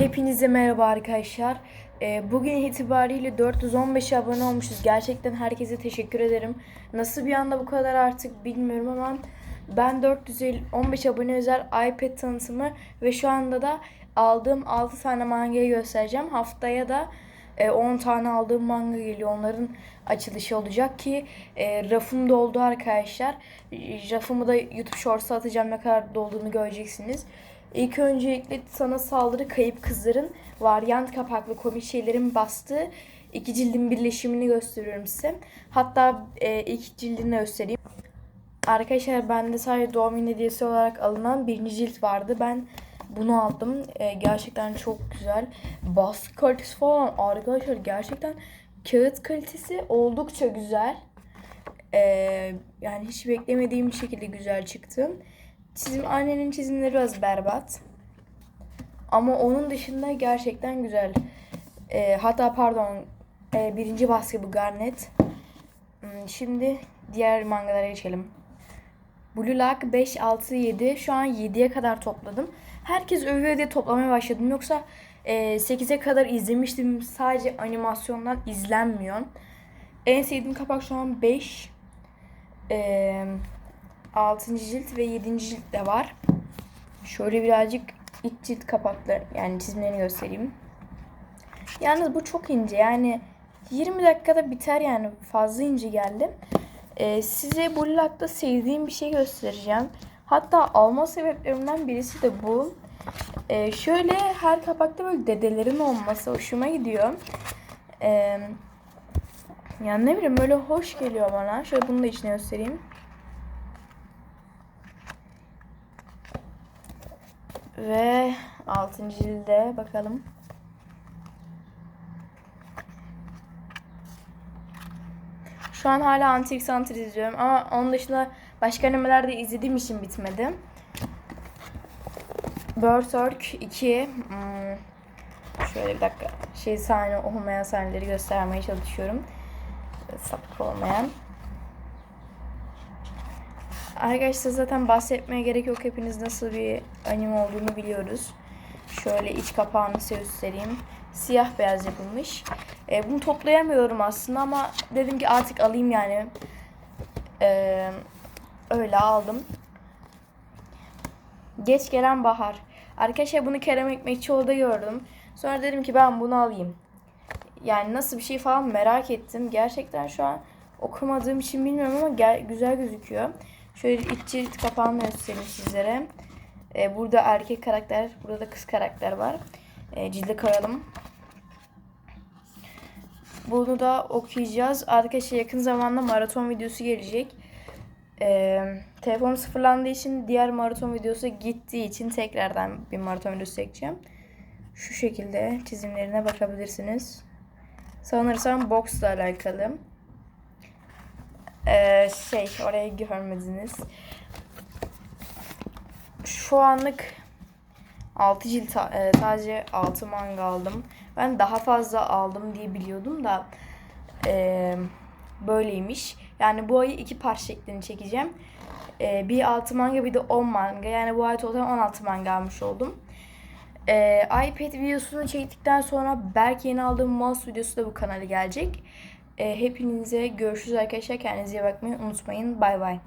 Hepinize merhaba arkadaşlar. Ee, bugün itibariyle 415 abone olmuşuz. Gerçekten herkese teşekkür ederim. Nasıl bir anda bu kadar artık bilmiyorum ama ben 415 abone özel iPad tanıtımı ve şu anda da aldığım 6 tane mangayı göstereceğim. Haftaya da e, 10 tane aldığım manga geliyor. Onların açılışı olacak ki e, rafım doldu arkadaşlar. E, Rafımı da YouTube Shorts'a atacağım ne kadar dolduğunu göreceksiniz. İlk öncelikle sana saldırı kayıp kızların varyant kapaklı komik şeylerin bastığı iki cildin birleşimini gösteriyorum size. Hatta e, ilk cildini göstereyim. Arkadaşlar bende sadece doğum günü hediyesi olarak alınan birinci cilt vardı. Ben bunu aldım. E, gerçekten çok güzel. Baskı kalitesi falan arkadaşlar gerçekten kağıt kalitesi oldukça güzel. E, yani hiç beklemediğim şekilde güzel çıktı. Çizim annenin çizimleri biraz berbat. Ama onun dışında gerçekten güzel. E, hatta pardon e, birinci baskı bu Garnet. Hmm, Şimdi diğer mangalara geçelim. Blue Lock 5, 6, 7. Şu an 7'ye kadar topladım. Herkes övüyor diye toplamaya başladım. Yoksa e, 8'e kadar izlemiştim. Sadece animasyondan izlenmiyor. En sevdiğim kapak şu an 5. E, 6. cilt ve 7. cilt de var. Şöyle birazcık ilk cilt kapakları yani çizimlerini göstereyim. Yalnız bu çok ince yani 20 dakikada biter yani fazla ince geldi. Ee, size bu lakta sevdiğim bir şey göstereceğim. Hatta alma sebeplerimden birisi de bu. Ee, şöyle her kapakta böyle dedelerin olması hoşuma gidiyor. Ee, yani ne bileyim böyle hoş geliyor bana. Şöyle bunu da içine göstereyim. Ve 6. cilde bakalım. Şu an hala Antik Center izliyorum ama onun dışında başka animeler de izlediğim için bitmedi. Berserk 2 hmm, Şöyle bir dakika şey sahne olmayan sahneleri göstermeye çalışıyorum. Sapık olmayan. Arkadaşlar zaten bahsetmeye gerek yok. Hepiniz nasıl bir anime olduğunu biliyoruz. Şöyle iç kapağını size göstereyim. Siyah beyaz yapılmış. E, bunu toplayamıyorum aslında ama dedim ki artık alayım yani. E, öyle aldım. Geç gelen bahar. Arkadaşlar bunu Kerem Ekmekçioğlu'da gördüm. Sonra dedim ki ben bunu alayım. Yani nasıl bir şey falan merak ettim. Gerçekten şu an okumadığım için bilmiyorum ama güzel gözüküyor. Şöyle iç cilt kapağını göstereyim sizlere. Ee, burada erkek karakter, burada da kız karakter var. Ee, cilde koyalım. Bunu da okuyacağız. Arkadaşlar yakın zamanda maraton videosu gelecek. Ee, telefonum sıfırlandığı için diğer maraton videosu gittiği için tekrardan bir maraton videosu çekeceğim. Şu şekilde çizimlerine bakabilirsiniz. Sanırsam boxla alakalı. Ee, şey orayı görmediniz. Şu anlık 6 cilt e, sadece 6 manga aldım. Ben daha fazla aldım diye biliyordum da e, böyleymiş. Yani bu ayı iki part şeklini çekeceğim. E, bir 6 manga bir de 10 manga. Yani bu ay toplam 16 manga almış oldum. E, iPad videosunu çektikten sonra belki yeni aldığım mouse videosu da bu kanala gelecek. E, hepinize görüşürüz arkadaşlar. Kendinize iyi bakmayı unutmayın. Bay bay.